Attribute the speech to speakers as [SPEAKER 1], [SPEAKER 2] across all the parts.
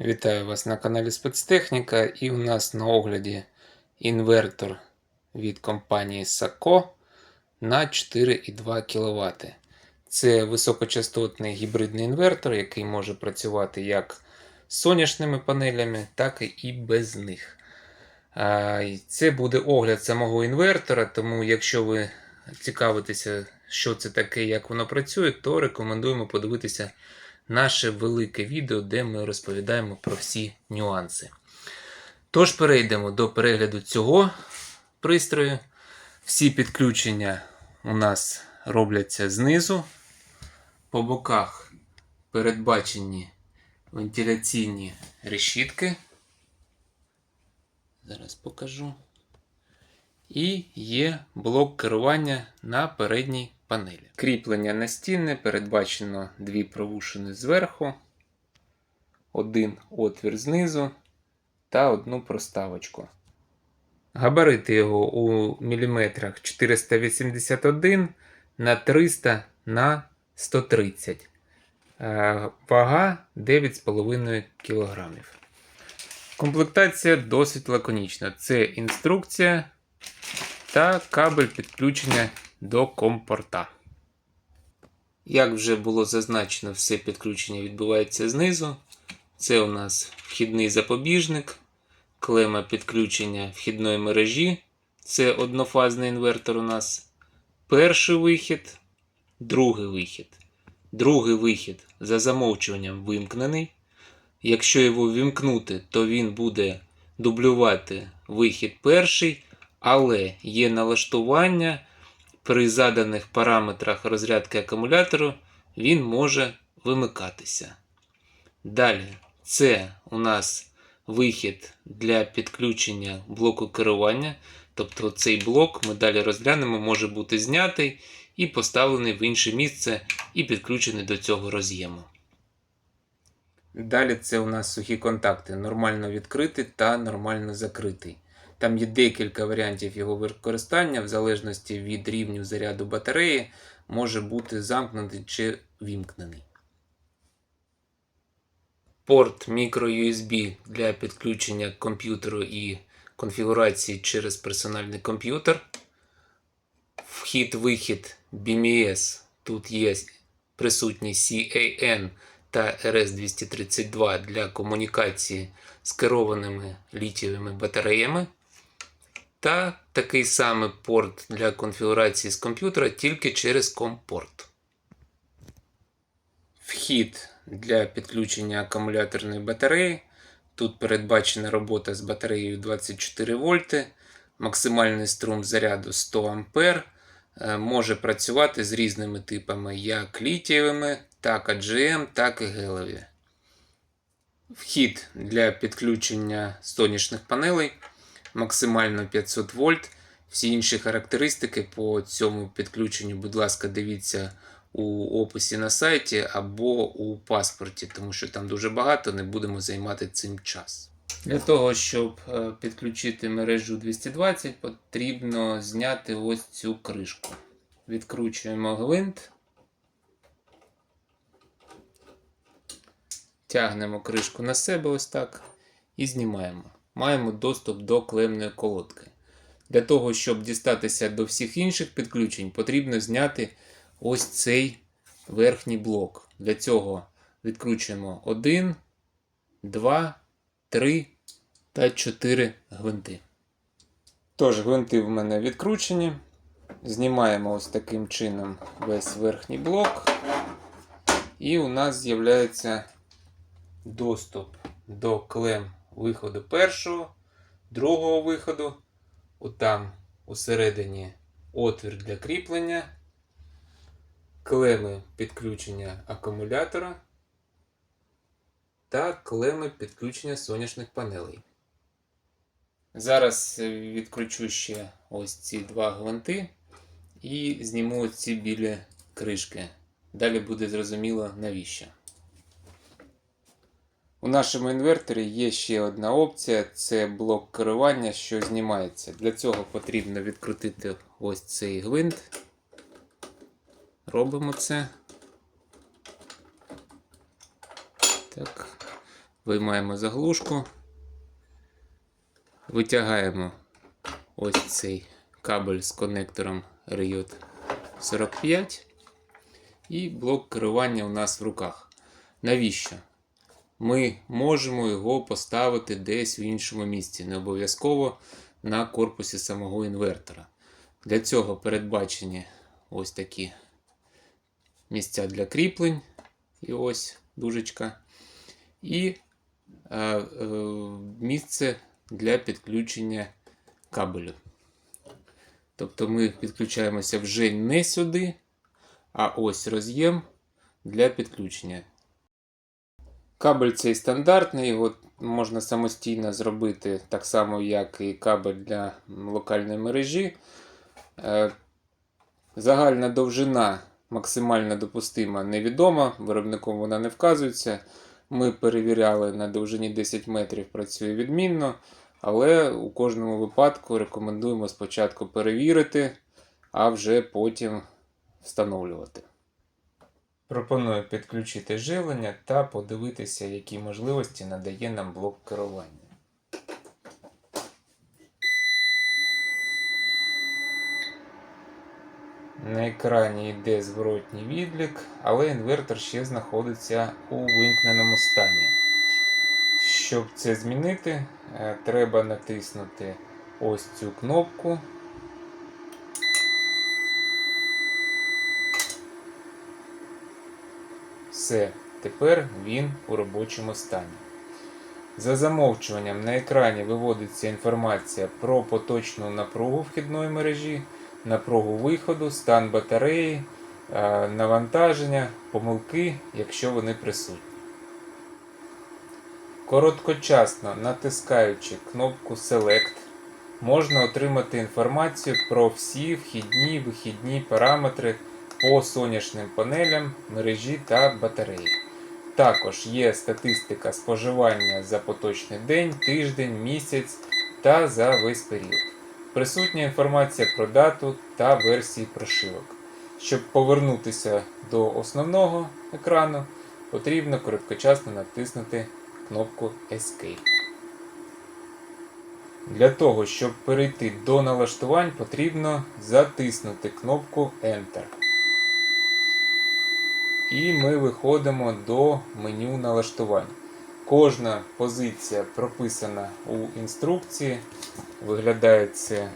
[SPEAKER 1] Вітаю вас на каналі Спецтехніка і у нас на огляді інвертор від компанії Sako на 4,2 кВт. Це високочастотний гібридний інвертор, який може працювати як з сонячними панелями, так і без них. Це буде огляд самого інвертора, тому якщо ви цікавитеся, що це таке, як воно працює, то рекомендуємо подивитися наше велике відео, де ми розповідаємо про всі нюанси. Тож перейдемо до перегляду цього пристрою. Всі підключення у нас робляться знизу. По боках передбачені вентиляційні решітки. Зараз покажу. І є блок керування на передній панелі. Кріплення настінне передбачено дві провушини зверху, один отвір знизу та одну проставочку. Габарити його у міліметрах 481 на 300 на 130. Е, Вага 9,5 кг. Комплектація досить лаконічна. Це інструкція та кабель підключення до компорта. Як вже було зазначено, все підключення відбувається знизу. Це у нас вхідний запобіжник, клема підключення вхідної мережі. Це однофазний інвертор у нас. Перший вихід, другий вихід. Другий вихід за замовчуванням вимкнений. Якщо його вімкнути, то він буде дублювати вихід перший, але є налаштування при заданих параметрах розрядки акумулятору він може вимикатися. Далі, це у нас вихід для підключення блоку керування. Тобто цей блок ми далі розглянемо, може бути знятий і поставлений в інше місце і підключений до цього роз'єму. Далі це у нас сухі контакти, нормально відкритий та нормально закритий. Там є декілька варіантів його використання, в залежності від рівню заряду батареї, може бути замкнутий чи вімкнений. Порт microUSB для підключення комп'ютеру і конфігурації через персональний комп'ютер. Вхід-вихід BMS. Тут є присутній CAN та RS232 для комунікації з керованими літієвими батареями. Та такий самий порт для конфігурації з комп'ютера тільки через компорт. Вхід для підключення акумуляторної батареї. Тут передбачена робота з батареєю 24 вольти, максимальний струм заряду 100 А. Може працювати з різними типами, як літієвими, так AGM, так і гелеві. Вхід для підключення сонячних панелей максимально 500 вольт. Всі інші характеристики по цьому підключенню, будь ласка, дивіться у описі на сайті або у паспорті, тому що там дуже багато, не будемо займати цим час. Для того, щоб е, підключити мережу 220, потрібно зняти ось цю кришку. Відкручуємо гвинт. Тягнемо кришку на себе ось так і знімаємо. Маємо доступ до клемної колодки. Для того, щоб дістатися до всіх інших підключень, потрібно зняти ось цей верхній блок. Для цього відкручуємо 1, 2, 3 та 4 гвинти. Тож, гвинти в мене відкручені. Знімаємо ось таким чином весь верхній блок. І у нас з'являється доступ до клем виходу першого, другого виходу. Отам усередині отвір для кріплення, клеми підключення акумулятора та клеми підключення сонячних панелей. Зараз відкручу ще ось ці два гвинти і зніму ці білі кришки. Далі буде зрозуміло навіщо. У нашому інверторі є ще одна опція це блок керування, що знімається. Для цього потрібно відкрутити ось цей гвинт. Робимо це. Так. Виймаємо заглушку, витягаємо ось цей кабель з конектором RJ 45 і блок керування у нас в руках. Навіщо? Ми можемо його поставити десь в іншому місці, не обов'язково на корпусі самого інвертора. Для цього передбачені ось такі місця для кріплень, і ось дужечка, і е, е, місце для підключення кабелю. Тобто ми підключаємося вже не сюди, а ось роз'єм для підключення. Кабель цей стандартний, його можна самостійно зробити так само, як і кабель для локальної мережі. Е, Загальна довжина максимально допустима невідома, виробником вона не вказується. Ми перевіряли на довжині 10 метрів, працює відмінно, але у кожному випадку рекомендуємо спочатку перевірити, а вже потім встановлювати. Пропоную підключити живлення та подивитися, які можливості надає нам блок керування. На екрані йде зворотній відлік, але інвертор ще знаходиться у вимкненому стані. Щоб це змінити, е, треба натиснути ось цю кнопку. Все, тепер він у робочому стані. За замовчуванням на екрані виводиться інформація про поточну напругу вхідної мережі, напругу виходу, стан батареї, е, навантаження, помилки, якщо вони присутні. Короткочасно натискаючи кнопку Select, можна отримати інформацію про всі вхідні вихідні параметри по сонячним панелям, мережі та батареї. Також є статистика споживання за поточний день, тиждень, місяць та за весь період. Присутня інформація про дату та версії прошивок. Щоб повернутися до основного екрану, потрібно короткочасно натиснути кнопку Escape. Для того, щоб перейти до налаштувань, потрібно затиснути кнопку Enter. І ми виходимо до меню налаштувань. Кожна позиція прописана у інструкції. Виглядає це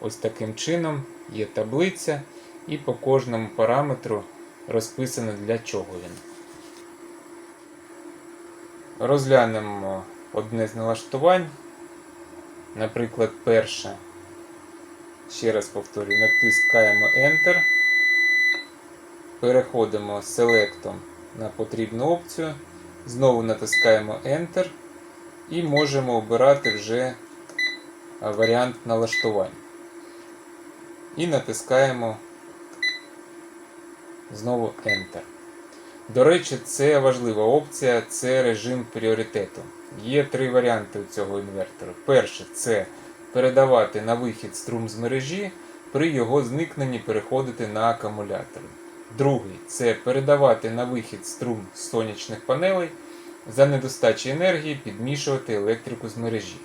[SPEAKER 1] ось таким чином. Є таблиця, і по кожному параметру розписано для чого він. Розглянемо одне з налаштувань. Наприклад, перше. Ще раз повторюю, натискаємо Enter. Переходимо селектом на потрібну опцію. Знову натискаємо Enter і можемо обирати вже варіант налаштувань. І натискаємо знову Enter. До речі, це важлива опція, це режим пріоритету. Є три варіанти цього інвертору. Перше це передавати на вихід струм з мережі, при його зникненні переходити на акумулятор. Другий це передавати на вихід струм сонячних панелей, за недостачі енергії підмішувати електрику з мережі.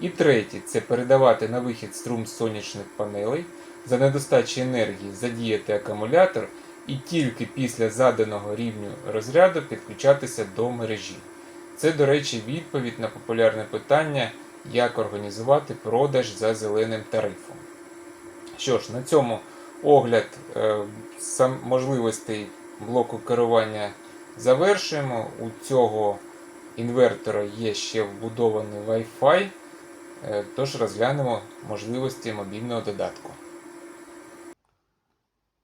[SPEAKER 1] І третій це передавати на вихід струм сонячних панелей, за недостачі енергії задіяти акумулятор і тільки після заданого рівню розряду підключатися до мережі. Це, до речі, відповідь на популярне питання, як організувати продаж за зеленим тарифом. Що ж, на цьому огляд е, сам, можливостей блоку керування завершуємо. У цього інвертора є ще вбудований Wi-Fi, е, тож розглянемо можливості мобільного додатку.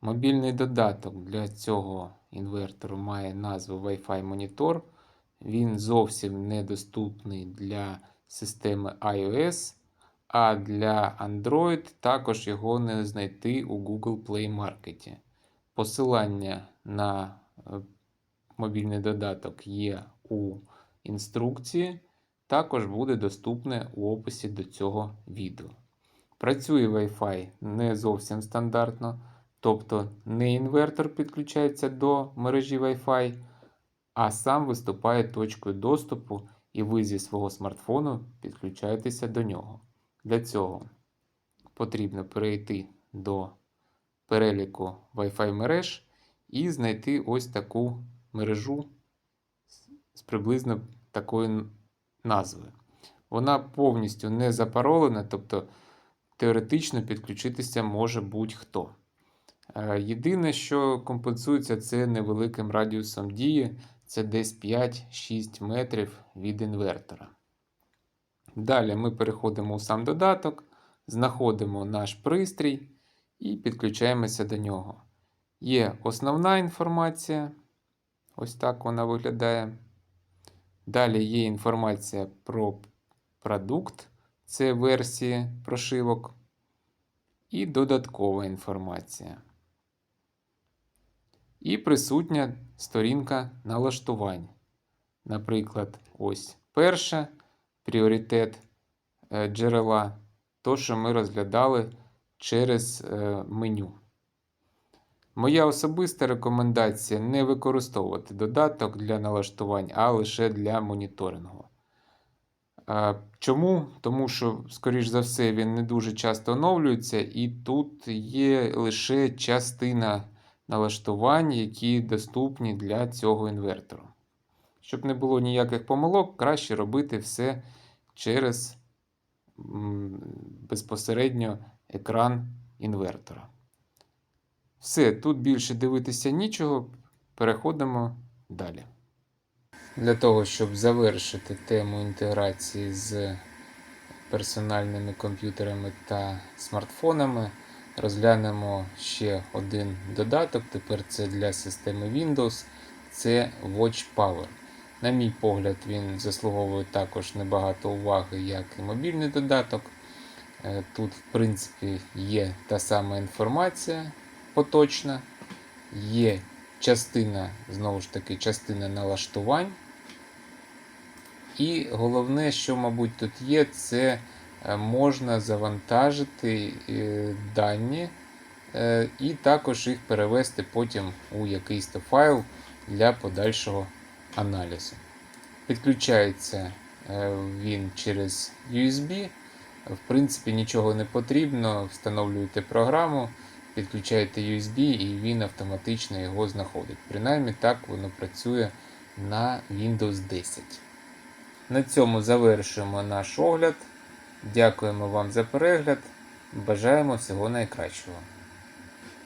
[SPEAKER 1] Мобільний додаток для цього інвертору має назву Wi-Fi Monitor. Він зовсім недоступний для системи iOS, а для Android також його не знайти у Google Play Market. Посилання на е, мобільний додаток є у інструкції, також буде доступне у описі до цього відео. Працює Wi-Fi не зовсім стандартно, тобто не інвертор підключається до мережі Wi-Fi, а сам виступає точкою доступу, і ви зі свого смартфону підключаєтеся до нього. Для цього потрібно перейти до переліку Wi-Fi мереж і знайти ось таку мережу з- приблизно такою назвою. Вона повністю не запаролена, тобто теоретично підключитися може будь-хто. Е, Єдине, що компенсується, це невеликим радіусом дії, це десь 5-6 метрів від інвертора. Далі ми переходимо у сам додаток, знаходимо наш пристрій і підключаємося до нього. Є основна інформація, ось так вона виглядає. Далі є інформація про продукт, це версії прошивок, і додаткова інформація. І присутня сторінка налаштувань. Наприклад, ось перша пріоритет е, джерела, то, що ми розглядали через е, меню. Моя особиста рекомендація не використовувати додаток для налаштувань, а лише для моніторингу. Чому? Тому що, скоріш за все, він не дуже часто оновлюється, і тут є лише частина налаштувань, які доступні для цього інвертору. Щоб не було ніяких помилок, краще робити все через безпосередньо екран інвертора. Все, тут більше дивитися нічого. Переходимо далі. Для того, щоб завершити тему інтеграції з персональними комп'ютерами та смартфонами, розглянемо ще один додаток. Тепер це для системи Windows. Це Watch Power. На мій погляд, він заслуговує також небагато уваги, як і мобільний додаток. Е, Тут, в принципі, є та сама інформація поточна, є частина, знову ж таки, частина налаштувань. І головне, що, мабуть, тут є, це е, можна завантажити е, дані і також їх перевести потім у якийсь то файл для подальшого аналізу. Підключається він через USB. В принципі, нічого не потрібно. Встановлюєте програму, підключаєте USB і він автоматично його знаходить. Принаймні так воно працює на Windows 10. На цьому завершуємо наш огляд. Дякуємо вам за перегляд. Бажаємо всього найкращого.